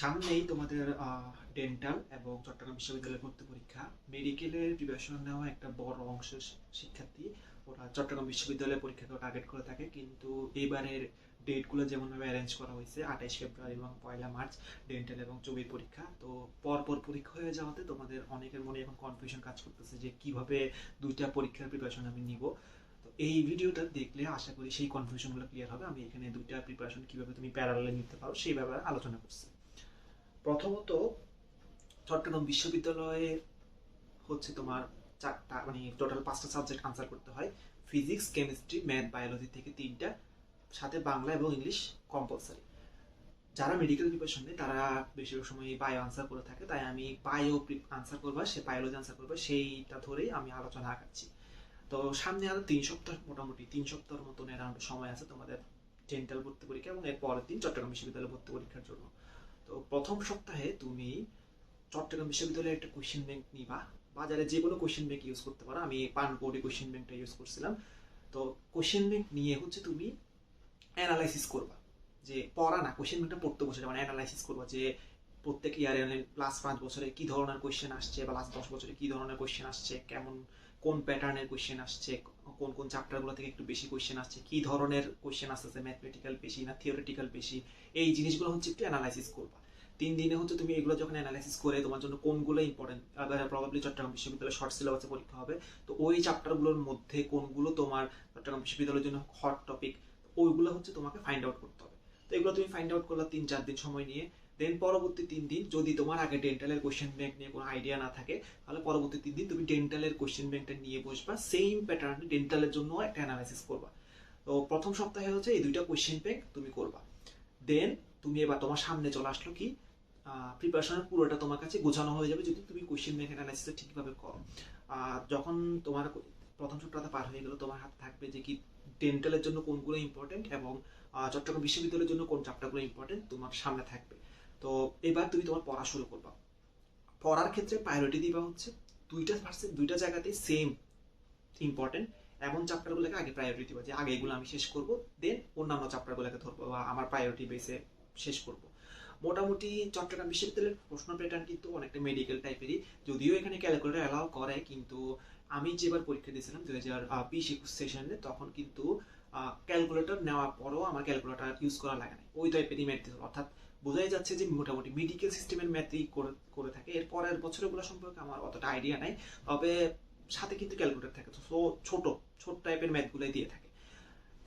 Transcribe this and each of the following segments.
সামনেই তোমাদের ডেন্টাল এবং চট্টগ্রাম বিশ্ববিদ্যালয়ের ভর্তি পরীক্ষা। মেডিকেলের প্রিপারেশন নেওয়া একটা বড় অংশ শিক্ষার্থী। ওরা চট্টগ্রাম বিশ্ববিদ্যালয়ের পরীক্ষাকে টার্গেট করে থাকে। কিন্তু এবারের ডেটগুলো যেমনভাবে অ্যারেঞ্জ করা হয়েছে, আঠাইশ ফেব্রুয়ারি এবং পয়লা মার্চ ডেন্টাল এবং চবির পরীক্ষা। তো পরপর পরীক্ষা হয়ে যাওয়াতে তোমাদের অনেকের মনে এখন কনফিউশন কাজ করতেছে যে কীভাবে দুইটা পরীক্ষার প্রিপারেশন আমি নিব। তো এই ভিডিওটা দেখলে আশা করি সেই কনফিউশনগুলো ক্লিয়ার হবে। আমি এখানে দুইটা প্রিপারেশন কীভাবে তুমি প্যারালে নিতে পারো সেই ব্যাপারে আলোচনা করছি। প্রথমত চট্টগ্রাম বিশ্ববিদ্যালয়ে হচ্ছে তোমার চারটা মানে টোটাল পাঁচটা সাবজেক্ট আনসার করতে হয়। ফিজিক্স কেমিস্ট্রি ম্যাথ বায়োলজি থেকে তিনটা, সাথে বাংলা এবং ইংলিশ কম্পালসারি যারা মেডিকেল প্রিপারেশন নেয়, তারা বেশিরভাগ সময় বায়ো আনসার করে থাকে। তাই আমি বায়ো আনসার করবা, সে বায়োলজি আনসার করবা, সেইটা ধরেই আমি আলোচনা আগাচ্ছি তো সামনে আরও তিন সপ্তাহ, মোটামুটি তিন সপ্তাহের মতন অ্যারাউন্ড সময় আছে তোমাদের ডেন্টাল ভর্তি পরীক্ষা এবং এর পরের দিন চট্টগ্রাম বিশ্ববিদ্যালয় ভর্তি পরীক্ষার জন্য। তো প্রথম সপ্তাহে তুমি চট্টগ্রাম বিশ্ববিদ্যালয়ের একটা কোশ্চেন ব্যাংক নিবা। বাজারে যে কোনো কোশ্চেন ব্যাংক ইউজ করতে পারো। আমি পানকোডে কোশ্চেন ব্যাংকটা ইউজ করছিলাম। তো কোশ্চেন ব্যাংক নিয়ে হচ্ছে তুমি অ্যানালাইসিস করবা। যে পড়া না কোশ্চেন ব্যাংকটা পড়তে বসে মানে অ্যানালাইসিস করবা যে প্রত্যেক ইয়ারে লাস্ট পাঁচ বছরে কি ধরনের কোয়েশ্চেন আসছে বা লাস্ট দশ বছরে কি ধরনের কোশ্চেন আসছে, কেমন কোন প্যাটার্নের কোয়েশ্চেন আসছে, কোন কোন চ্যাপ্টারগুলো থেকে একটু বেশি কোয়েশ্চেন আসছে, কি ধরনের কোশ্চেন আসতেছে ম্যাথমেটিক্যাল বেশি না থিওরিটিক্যাল বেশি? এই জিনিসগুলো হচ্ছে একটু অ্যানালাইসিস করবা। তিন দিনে হচ্ছে তুমি এগুলো যখন অ্যানালাইসিস করে তোমার জন্য কোনগুলো ইম্পর্টেন্ট প্রবাবলি চট্টগ্রাম বিশ্ববিদ্যালয়ে শর্ট সিলেবাসে পরীক্ষা হবে। তো ওই চ্যাপ্টারগুলোর মধ্যে কোনগুলো তোমার চট্টগ্রাম বিশ্ববিদ্যালয়ের জন্য হট টপিক ওইগুলো হচ্ছে তোমাকে ফাইন্ড আউট করতে হবে। তো এগুলো তুমি ফাইন্ড আউট করলা তিন, চার দিন সময় নিয়ে। দেন পরবর্তী তিন দিন যদি তোমার আগে ডেন্টালের কোশ্চেন ব্যাংক নিয়ে কোনো আইডিয়া না থাকে, তাহলে পরবর্তী তিন দিন তুমি ডেন্টালের কোশ্চেন ব্যাংকটা নিয়ে বসবা সেম প্যাটার্নে ডেন্টালের জন্য একটা অ্যানালাইসিস করবা। তো প্রথম সপ্তাহে হচ্ছে এই দুইটা কোশ্চেন ব্যাংক তুমি করবা। দেন তুমি এবার তোমার সামনে চলে আসলো কি প্রিপারেশনের পুরোটা তোমার কাছে গোছানো হয়ে যাবে যদি তুমি কোয়েশ্চেন ব্যাংক অ্যানালাইসিসটা ঠিকভাবে করো। আর যখন তোমার প্রথম সপ্তাহটা পার হয়ে গেল, তোমার হাতে থাকবে যে কি ডেন্টালের জন্য কোনগুলো ইম্পর্টেন্ট এবং চট্টগ্রাম বিশ্ববিদ্যালয়ের জন্য কোন চ্যাপ্টারগুলো ইম্পর্টেন্ট তোমার সামনে থাকবে। তো এবার তুমি তোমার পড়া শুরু করবা। পড়ার ক্ষেত্রে প্রায়োরিটি দিবা হচ্ছে দুইটা ভার্সে দুইটা জায়গাতেই সেম ইম্পর্টেন্ট এমন চ্যাপ্টারগুলোকে আগে প্রায়োরিটি দিবা যে আগে এগুলো আমি শেষ করব দেন অন্যান্য চ্যাপ্টারগুলোকে ধরবো বা আমার প্রায়োরিটি বেসে শেষ করব। মোটামুটি চট্টগ্রাম বিশ্ববিদ্যালয়ের প্রশ্ন প্যাটার্ন কিন্তু অনেকটা মেডিকেল টাইপেরই যদিও এখানে ক্যালকুলেটর অ্যালাউ করে, কিন্তু আমি যেবার পরীক্ষা দিয়েছিলাম দুই হাজার বিশ একুশ সেশনে তখন কিন্তু ক্যালকুলেটর নেওয়ার পরও আমার ক্যালকুলেটর ইউজ করা লাগে না ওই টাইপেরই ম্যাথ অর্থাৎ বোঝাই যাচ্ছে যে মোটামুটি মেডিকেল সিস্টেমের ম্যাথই করে থাকে। এর পরের বছরগুলো সম্পর্কে আমার অতটা আইডিয়া নাই। তবে সাথে কিন্তু ক্যালকুলেটর থাকে। তো ছোট ছোট টাইপের ম্যাথগুলোই দিয়ে থাকে।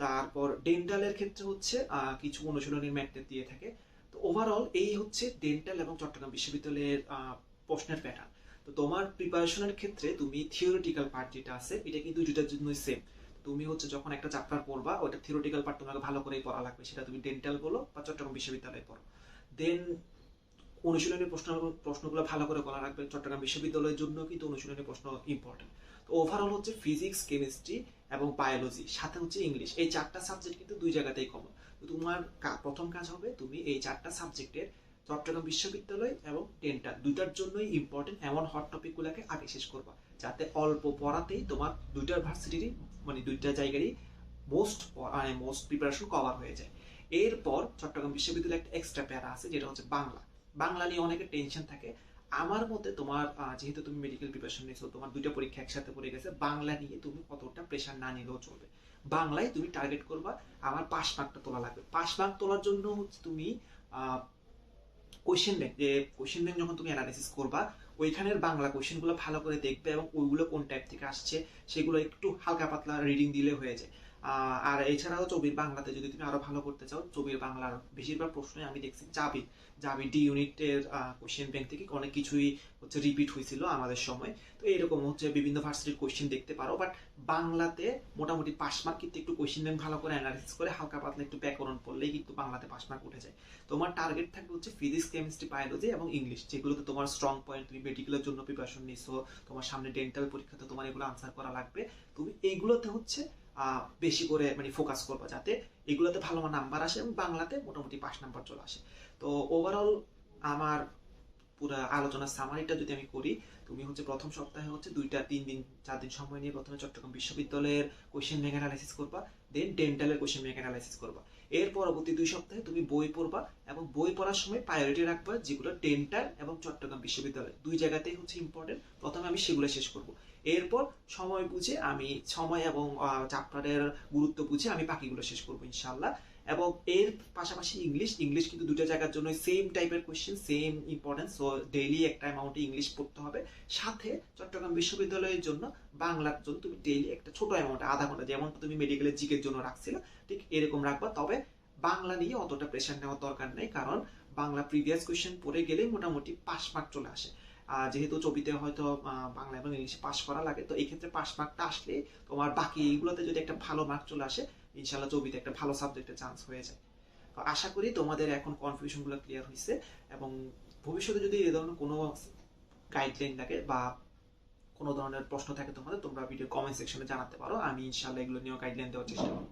তারপর ডেন্টালের ক্ষেত্রে হচ্ছে কিছু অনুশীলনের ম্যাথ দিয়ে থাকে। তো ওভারঅল এই হচ্ছে ডেন্টাল এবং চট্টগ্রাম বিশ্ববিদ্যালয়ের প্রশ্নের প্যাটার্ন তো, তোমার প্রিপারেশনের ক্ষেত্রে তুমি থিওরিটিক্যাল পার্ট যেটা আছে, এটা কিন্তু দুটার জন্যই সেম তুমি হচ্ছে যখন একটা চ্যাপ্টার পড়বা ওটা থিওরিটিক্যাল পার্ট তোমাকে ভালো করেই পড়া লাগবে। সেটা তুমি ডেন্টাল বলো বা চট্টগ্রাম বিশ্ববিদ্যালয়ে পড়ো। দেন অনুশীলনের প্রশ্ন প্রশ্নগুলো ভালো করে করা রাখবে চট্টগ্রাম বিশ্ববিদ্যালয়ের জন্য কিন্তু অনুশীলনের প্রশ্ন ইম্পর্টেন্ট তো ওভারঅল হচ্ছে ফিজিক্স কেমিস্ট্রি এবং বায়োলজি সাথে হচ্ছে ইংলিশ এই চারটা সাবজেক্ট কিন্তু দুই জায়গাতেই কমন তো তোমার প্রথম কাজ হবে তুমি এই চারটা সাবজেক্টের চট্টগ্রাম বিশ্ববিদ্যালয় এবং ডেন্টাল দুইটার জন্যই ইম্পর্টেন্ট এমন হট টপিকগুলোকে আগে শেষ করবা। যাতে অল্প পড়াতেই তোমার দুইটার ভার্সিটিরই মানে দুইটা জায়গারই মোস্ট মানে মোস্ট প্রিপারেশন কভার হয়ে যায়। এরপর চট্টগ্রাম বিশ্ববিদ্যালয়ে একটা এক্সট্রা প্যারা আছে, যেটা হচ্ছে বাংলা। বাংলা নিয়ে অনেকের টেনশন থাকে। আমার মতে তোমার যেহেতু তুমি মেডিকেল প্রিপারেশন নিয়েছো, তোমার দুইটা পরীক্ষা একসাথে পড়ে গেছে, বাংলা নিয়ে তুমি অতটা প্রেশার না নিলেও চলবে। বাংলায় তুমি টার্গেট করবা, আমার পাস মার্কটা তোলা লাগবে। পাস মার্ক তোলার জন্য হচ্ছে তুমি কোয়েশ্চেন ব্যাংক যে কোয়েশ্চেন ব্যাংক যখন তুমি অ্যানালাইসিস করবা, ওইখানের বাংলা কোয়েশ্চেনগুলো ভালো করে দেখবে এবং ওইগুলো কোন টাইপ থেকে আসছে, সেগুলো একটু হালকা পাতলা রিডিং দিলে হয়ে যায়। আর এছাড়াও চবির বাংলাতে যদি তুমি আরও ভালো করতে চাও চবির বাংলার বেশিরভাগ প্রশ্নই আমি দেখছি জাবি জাবি ডি ইউনিটের কোশ্চেন ব্যাংক থেকে অনেক কিছুই হচ্ছে রিপিট হয়েছিল আমাদের সময়। তো এরকম হচ্ছে বিভিন্ন ভার্সিটির কোশ্চেন দেখতে পারো বাট বাংলাতে মোটামুটি পাস মার্ক কিন্তু একটু কোশ্চেন ব্যাংক ভালো করে অ্যানালিসিস করে হালকা পাতলা একটু ব্যাকরণ পড়লেই কিন্তু বাংলাতে পাস মার্ক উঠে যায়। তোমার টার্গেট থাকবে হচ্ছে ফিজিক্স কেমিস্ট্রি বায়োলজি এবং ইংলিশ যেগুলোতে তোমার স্ট্রং পয়েন্ট তুমি মেডিকেলের জন্য প্রিপারেশন নিছো, তোমার সামনে ডেন্টাল পরীক্ষাতে তোমার এগুলো আনসার করা লাগবে। তুমি এইগুলোতে হচ্ছে বেশি করে মানে ফোকাস করবা যাতে এগুলোতে ভালো নাম্বার আসে এবং বাংলাতে মোটামুটি পাঁচ নাম্বার চলে আসে। তো ওভারঅল আমার পুরো আলোচনার সামারিটা যদি আমি করি, তুমি হচ্ছে প্রথম সপ্তাহে হচ্ছে দুইটা, তিন দিন, চার দিন সময় নিয়ে প্রথমে চট্টগ্রাম বিশ্ববিদ্যালয়ের কোশ্চেন ব্যাংক অ্যানালাইসিস করবা দেন ডেন্টালের কোশ্চেন ব্যাংক অ্যানালাইসিস করবা। এর পরবর্তী দুই সপ্তাহে তুমি বই পড়বা এবং বই পড়ার সময় প্রায়োরিটি রাখবা যেগুলো ডেন্টাল এবং চট্টগ্রাম বিশ্ববিদ্যালয়। দুই জায়গাতেই হচ্ছে ইম্পর্টেন্ট প্রথমে আমি সেগুলো শেষ করব। এরপর সময় বুঝে আমি, সময় এবং চ্যাপ্টারের গুরুত্ব বুঝে আমি বাকিগুলো শেষ করব ইনশাল্লাহ এবং এর পাশাপাশি ইংলিশ ইংলিশ কিন্তু দুটো জায়গার জন্য সেম টাইপের question same importance so daily একটা অ্যামাউন্টে ইংলিশ পড়তে হবে। সাথে চট্টগ্রাম বিশ্ববিদ্যালয়ের জন্য বাংলার জন্য তুমি ডেইলি একটা ছোট অ্যামাউন্ট আধা ঘণ্টা, যেমন তুমি মেডিকেলের জিকের জন্য রাখছিলে, ঠিক এরকম রাখবা। তবে বাংলা নিয়ে অতটা প্রেশার নেওয়ার দরকার নেই, কারণ বাংলা প্রিভিয়াস কোয়েশ্চেন পড়ে গেলে মোটামুটি পাস মার্ক চলে আসে। যেহেতু ছবিতে হয়তো বাংলা এবং ইংলিশে পাস করা লাগে, তো এই ক্ষেত্রে পাস মার্কটা আসলে তোমার বাকি এইগুলোতে যদি একটা ভালো মার্ক চলে আসে ইনশাল্লাহ ছবিতে একটা ভালো সাবজেক্টের চান্স হয়ে যায়। তো আশা করি তোমাদের এখন কনফিউশনগুলো ক্লিয়ার হয়েছে এবং ভবিষ্যতে যদি এ ধরনের কোনো গাইডলাইন থাকে বা কোনো ধরনের প্রশ্ন থাকে তোমাদের, তোমরা ভিডিও কমেন্ট সেকশনে জানাতে পারো। আমি ইনশাল্লাহ এগুলো নিয়েও গাইডলাইন দেওয়ার চেষ্টা করব।